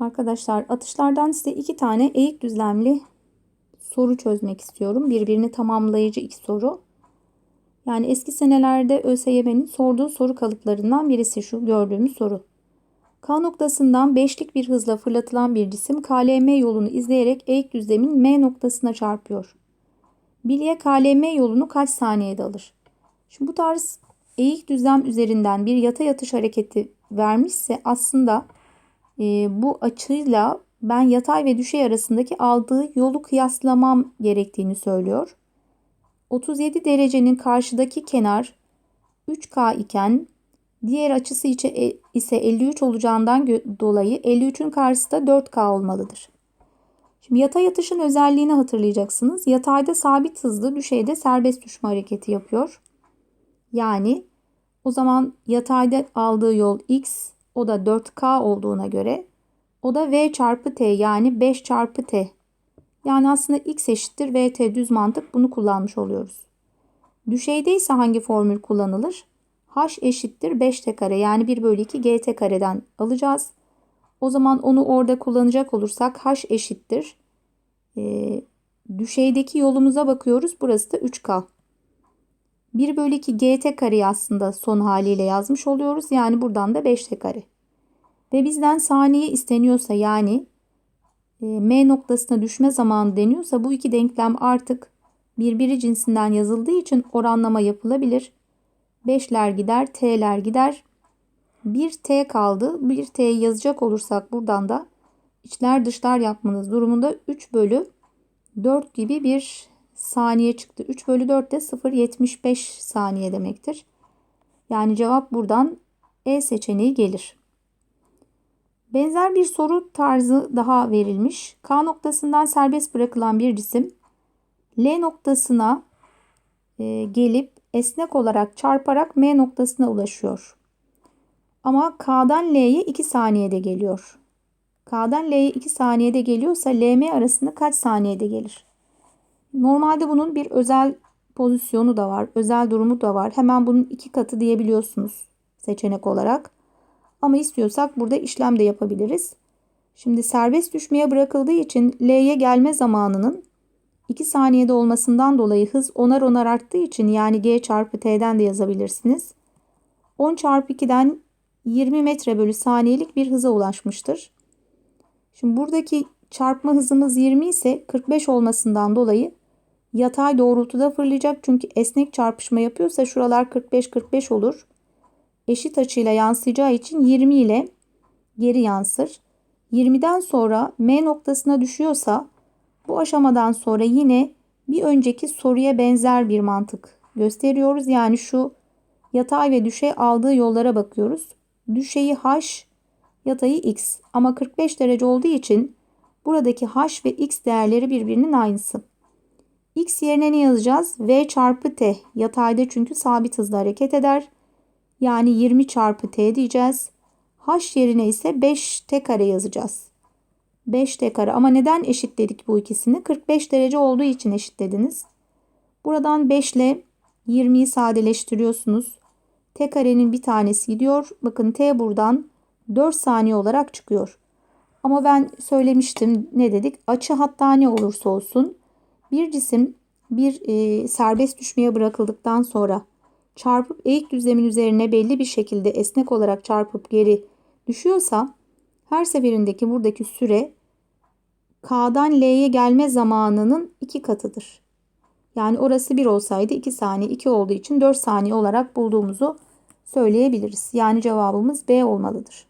Arkadaşlar atışlardan size iki tane eğik düzlemli soru çözmek istiyorum. Birbirini tamamlayıcı iki soru. Yani eski senelerde ÖSYM'nin sorduğu soru kalıplarından birisi şu gördüğümüz soru. K noktasından beşlik bir hızla fırlatılan bir cisim KLM yolunu izleyerek eğik düzlemin M noktasına çarpıyor. Bilye KLM yolunu kaç saniyede alır? Şimdi bu tarz eğik düzlem üzerinden bir yata yatış hareketi vermişse aslında bu açıyla ben yatay ve düşey arasındaki aldığı yolu kıyaslamam gerektiğini söylüyor. 37 derecenin karşıdaki kenar 3K iken diğer açısı e, ise 53 olacağından dolayı 53'ün karşısı da 4K olmalıdır. Şimdi yatay yatışın özelliğini hatırlayacaksınız. Yatayda sabit hızlı, düşeyde serbest düşme hareketi yapıyor. Yani o zaman yatayda aldığı yol x, o da 4K olduğuna göre o da V çarpı T yani 5 çarpı T. Yani aslında x eşittir VT düz mantık bunu kullanmış oluyoruz. Düşeyde ise hangi formül kullanılır? H eşittir 5T kare yani 1 bölü 2 GT kareden alacağız. O zaman onu orada kullanacak olursak H eşittir. E, düşeydeki yolumuza bakıyoruz. Burası da 3K. 1 bölü 2 GT kareyi aslında son haliyle yazmış oluyoruz. Yani buradan da 5T kare. Ve bizden saniye isteniyorsa yani e, M noktasına düşme zamanı deniyorsa bu iki denklem artık birbiri cinsinden yazıldığı için oranlama yapılabilir. 5'ler gider, T'ler gider. 1 T kaldı. 1 T'yi yazacak olursak buradan da içler dışlar yapmanız durumunda 3 bölü 4 gibi bir saniye çıktı. 3 bölü 4 de 0.75 saniye demektir. Yani cevap buradan E seçeneği gelir. Benzer bir soru tarzı daha verilmiş. K noktasından serbest bırakılan bir cisim L noktasına e, gelip esnek olarak çarparak M noktasına ulaşıyor. Ama K'dan L'ye 2 saniyede geliyor. K'dan L'ye 2 saniyede geliyorsa LM arasında kaç saniyede gelir? Normalde bunun bir özel pozisyonu da var. Özel durumu da var. Hemen bunun iki katı diyebiliyorsunuz seçenek olarak. Ama istiyorsak burada işlem de yapabiliriz. Şimdi serbest düşmeye bırakıldığı için L'ye gelme zamanının 2 saniyede olmasından dolayı hız onar onar arttığı için yani G çarpı T'den de yazabilirsiniz. 10 çarpı 2'den 20 metre bölü saniyelik bir hıza ulaşmıştır. Şimdi buradaki çarpma hızımız 20 ise 45 olmasından dolayı yatay doğrultuda fırlayacak. Çünkü esnek çarpışma yapıyorsa şuralar 45-45 olur eşit açıyla yansıyacağı için 20 ile geri yansır. 20'den sonra M noktasına düşüyorsa bu aşamadan sonra yine bir önceki soruya benzer bir mantık gösteriyoruz. Yani şu yatay ve düşey aldığı yollara bakıyoruz. Düşeyi H, yatayı X ama 45 derece olduğu için buradaki H ve X değerleri birbirinin aynısı. X yerine ne yazacağız? V çarpı T. Yatayda çünkü sabit hızla hareket eder. Yani 20 çarpı t diyeceğiz. h yerine ise 5 t kare yazacağız. 5 t kare ama neden eşitledik bu ikisini? 45 derece olduğu için eşitlediniz. Buradan 5 ile 20'yi sadeleştiriyorsunuz. T karenin bir tanesi gidiyor. Bakın t buradan 4 saniye olarak çıkıyor. Ama ben söylemiştim ne dedik? Açı hatta ne olursa olsun bir cisim bir e, serbest düşmeye bırakıldıktan sonra çarpıp eğik düzlemin üzerine belli bir şekilde esnek olarak çarpıp geri düşüyorsa her seferindeki buradaki süre K'dan L'ye gelme zamanının iki katıdır. Yani orası 1 olsaydı 2 saniye 2 olduğu için 4 saniye olarak bulduğumuzu söyleyebiliriz. Yani cevabımız B olmalıdır.